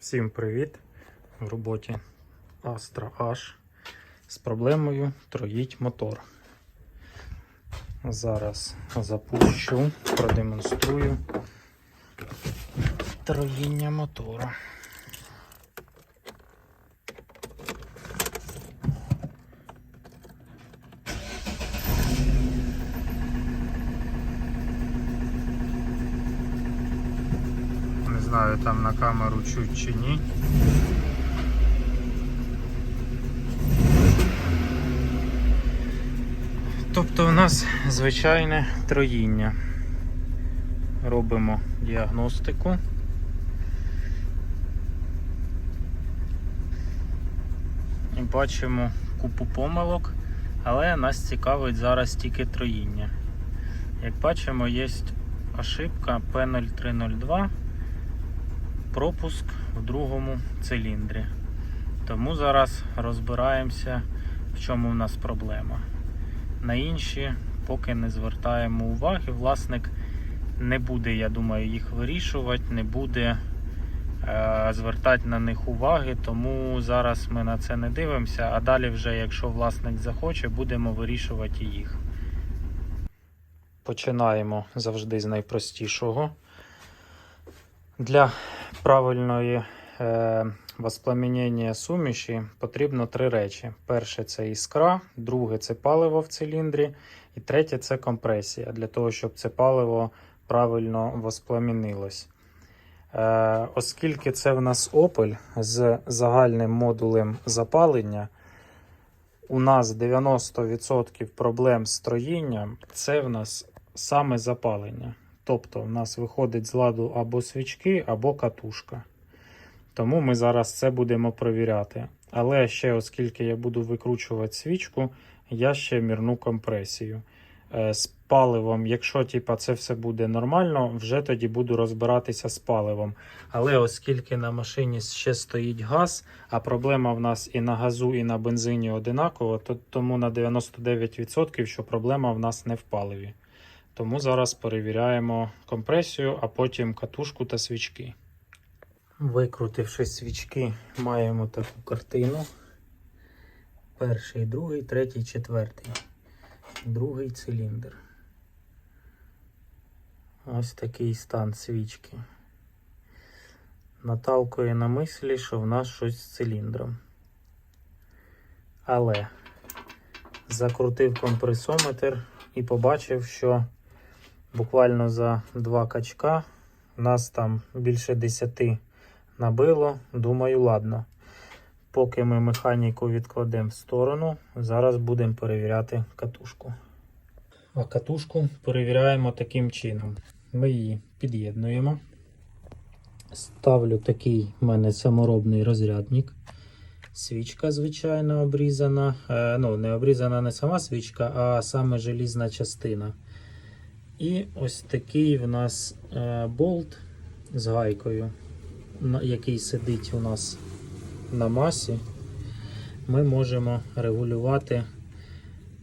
Всім привіт! В роботі Astra H з проблемою троїть мотор. Зараз запущу, продемонструю троїння мотора. Не знаю, там на камеру чуть чи ні. Тобто у нас звичайне троїння. Робимо діагностику. І бачимо купу помилок, але нас цікавить зараз тільки троїння. Як бачимо, є ошибка P0302 пропуск в другому циліндрі. Тому зараз розбираємося, в чому в нас проблема. На інші поки не звертаємо уваги. Власник не буде, я думаю, їх вирішувати, не буде е, звертати на них уваги, тому зараз ми на це не дивимося, а далі, вже, якщо власник захоче, будемо вирішувати їх. Починаємо завжди з найпростішого. Для правильної е, воспламенення суміші потрібно три речі: перше це іскра, друге це паливо в циліндрі, і третє це компресія для того, щоб це паливо правильно воспламінилось. Е, оскільки це в нас Opel з загальним модулем запалення, у нас 90% проблем з троїнням це в нас саме запалення. Тобто в нас виходить з ладу або свічки, або катушка. Тому ми зараз це будемо провіряти. Але ще, оскільки я буду викручувати свічку, я ще мірну компресію. Е, З паливом, якщо типа, це все буде нормально, вже тоді буду розбиратися з паливом. Але оскільки на машині ще стоїть газ, а проблема в нас і на газу, і на бензині одинакова, то тому на 99%, що проблема в нас не в паливі. Тому зараз перевіряємо компресію, а потім катушку та свічки. Викрутивши свічки, маємо таку картину. Перший, другий, третій, четвертий. Другий циліндр. Ось такий стан свічки. Наталкує на мислі, що в нас щось з циліндром. Але закрутив компресометр і побачив, що буквально за два качка нас там більше 10 набило. Думаю, ладно. Поки ми механіку відкладемо в сторону, зараз будемо перевіряти катушку. А катушку перевіряємо таким чином. Ми її під'єднуємо. Ставлю такий в мене саморобний розрядник. Свічка, звичайно, обрізана. Е, ну, не обрізана не сама свічка, а саме желізна частина. І ось такий в нас е, болт з гайкою, який сидить у нас на масі. Ми можемо регулювати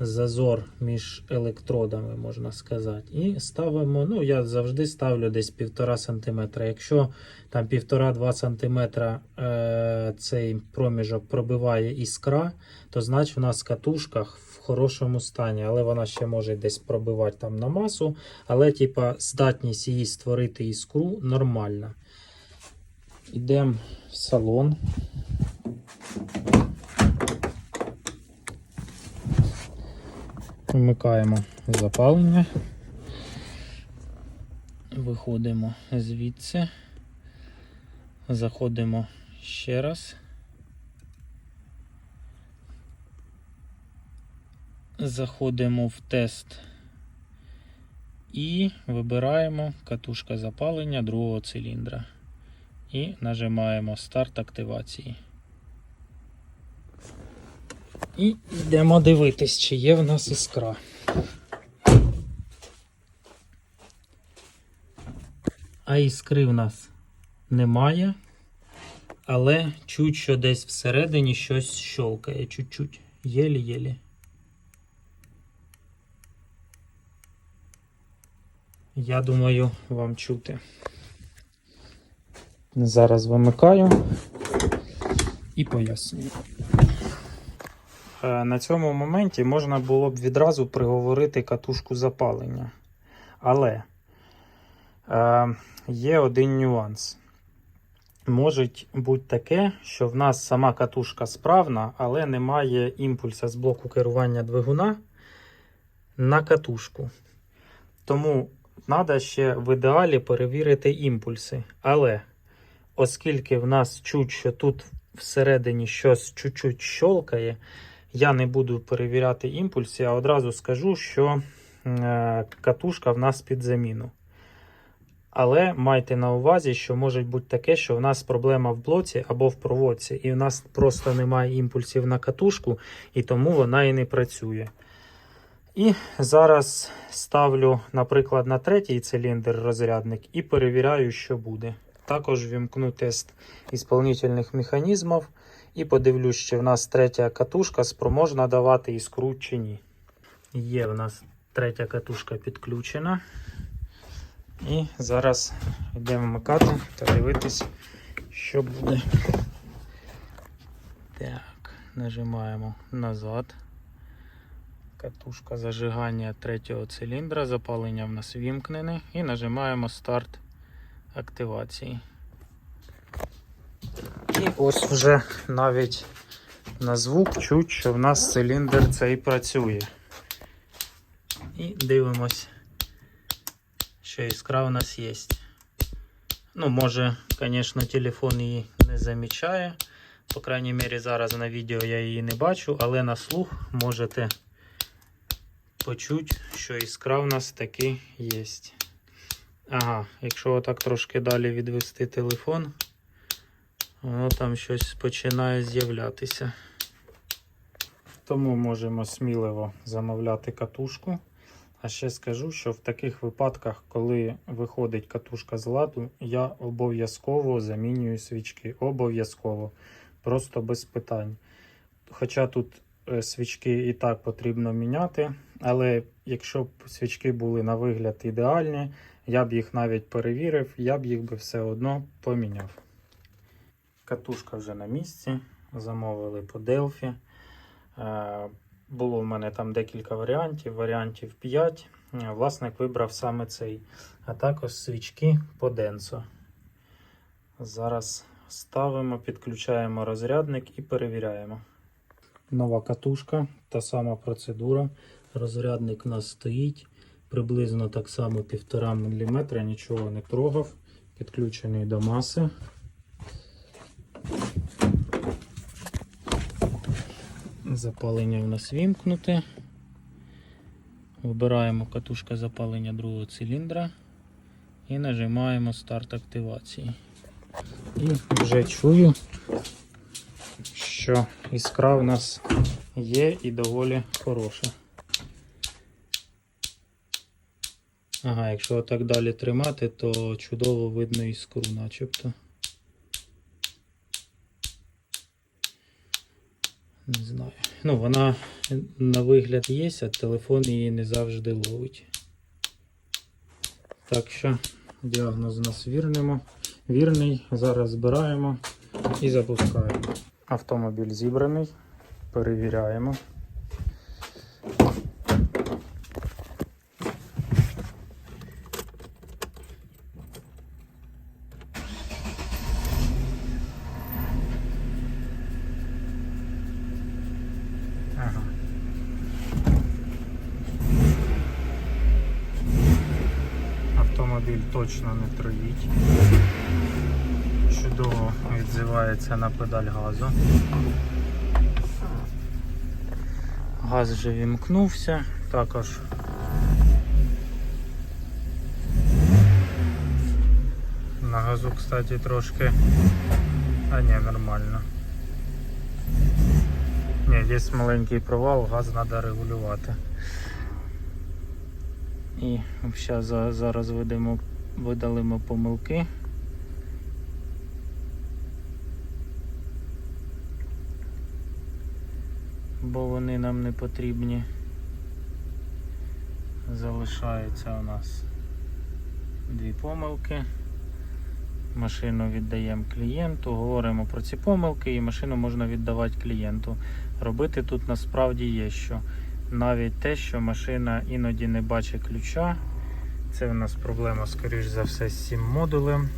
зазор між електродами, можна сказати. І ставимо, ну, я завжди ставлю десь 1,5 см. Якщо там 1,5-2 см е, цей проміжок пробиває іскра, то значить у нас в хорошому стані, але вона ще може десь пробивати там на масу. Але, типа, здатність її створити іскру нормальна. Йдемо в салон. Вмикаємо запалення. Виходимо звідси. Заходимо ще раз. Заходимо в тест і вибираємо катушка запалення другого циліндра. І нажимаємо старт активації. І йдемо дивитись, чи є в нас іскра. А іскри в нас немає. Але чуть що десь всередині щось щолкає чуть-чуть. Єлі-єлі. Я думаю, вам чути. Зараз вимикаю і пояснюю. Е, На цьому моменті можна було б відразу приговорити катушку запалення. Але е, є один нюанс. Може бути таке, що в нас сама катушка справна, але немає імпульса з блоку керування двигуна на катушку. Тому треба ще в ідеалі перевірити імпульси. Але оскільки в нас чуть, що тут всередині щось чуть-чуть щолкає, я не буду перевіряти імпульси, а одразу скажу, що е, катушка в нас під заміну. Але майте на увазі, що може бути таке, що в нас проблема в блоці або в проводці, і в нас просто немає імпульсів на катушку, і тому вона і не працює. І зараз ставлю, наприклад, на третій циліндр розрядник і перевіряю, що буде. Також вімкну тест ісполнительних механізмів і подивлюсь, чи в нас третя катушка спроможна давати іскру чи ні. Є в нас третя катушка підключена. І зараз йдемо вмикати та дивитись, що буде. Так, нажимаємо назад. Катушка зажигання третього циліндра, запалення в нас вімкнене. І нажимаємо старт активації. І ось вже навіть на звук чуть, що в нас циліндр цей працює. І дивимось, що іскра у нас є. Ну, може, звісно, телефон її не замічає. По крайній мірі, зараз на відео я її не бачу, але на слух можете почути, що іскра у нас таки є. Ага, якщо отак трошки далі відвести телефон, воно там щось починає з'являтися. Тому можемо сміливо замовляти катушку. А ще скажу, що в таких випадках, коли виходить катушка з ладу, я обов'язково замінюю свічки. Обов'язково. Просто без питань. Хоча тут е, свічки і так потрібно міняти, але якщо б свічки були на вигляд ідеальні, я б їх навіть перевірив, я б їх би все одно поміняв. Катушка вже на місці. Замовили по Delphi. Е, Було в мене там декілька варіантів, варіантів 5. Е, Власник вибрав саме цей. А також свічки по Denso. Зараз ставимо, підключаємо розрядник і перевіряємо. Нова катушка, та сама процедура. Розрядник у нас стоїть. Приблизно так само 1,5 мм, нічого не трогав. Підключений до маси. Запалення в нас вімкнуте. Вибираємо катушка запалення другого циліндра і нажимаємо старт активації. І вже чую, що іскра в нас є і доволі хороша. Ага, якщо так далі тримати, то чудово видно іскру начебто. Не знаю. Ну, вона на вигляд є, а телефон її не завжди ловить. Так що діагноз у нас вірнимо. вірний. Зараз збираємо і запускаємо. Автомобіль зібраний. Перевіряємо. Ага. Автомобіль точно не троїть. Чудово відзивається на педаль газу. Газ вже вімкнувся, також на газу, кстати, трошки. А ні, нормально. Ні, є маленький провал, газ треба регулювати. І зараз, зараз видимо, видалимо помилки. Бо вони нам не потрібні. Залишається у нас дві помилки. Машину віддаємо клієнту, говоримо про ці помилки, і машину можна віддавати клієнту. Робити тут насправді є що. Навіть те, що машина іноді не бачить ключа. Це в нас проблема, скоріш за все, з цим модулем.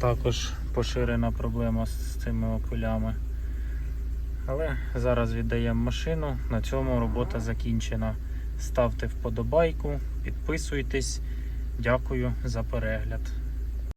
Також поширена проблема з цими окулями. Але зараз віддаємо машину. На цьому робота закінчена. Ставте вподобайку, підписуйтесь. Дякую за перегляд.